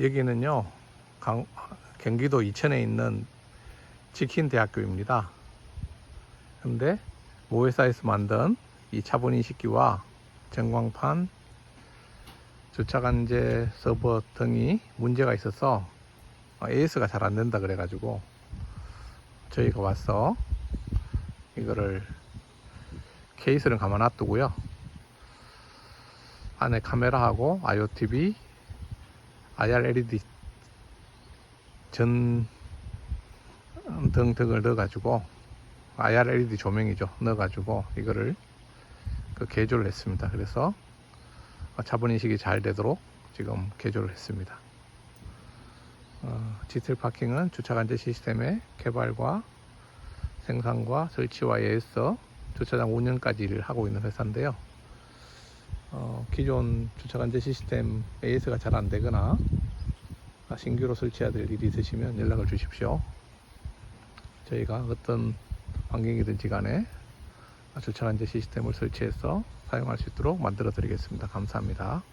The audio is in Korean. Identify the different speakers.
Speaker 1: 여기는요 강- 경기도 이천에 있는 지킨대학교입니다. 근데 모회사에서 만든 이 차분인식기와 전광판, 주차간제 서버 등이 문제가 있어서 AS가 잘 안 된다 그래가지고 저희가 와서 이거를 케이스를 가만 놔두고요. 안에 카메라하고 IoTV, IR LED 전등 등을 넣어가지고 IR LED 조명이죠. 넣어가지고 이거를 그 개조를 했습니다. 그래서 자본 인식이 잘 되도록 지금 개조를 했습니다. 어, 디테일 파킹은 주차 간제 시스템의 개발과 생산과 설치와 예에서 주차장 운영까지 를 하고 있는 회사인데요. 어, 기존 주차 간제 시스템 AS가 잘 안 되거나 아, 신규로 설치해야 될 일이 있으시면 연락을 주십시오. 저희가 어떤 환경이든지 간에 주차 간제 시스템을 설치해서 사용할 수 있도록 만들어 드리겠습니다. 감사합니다.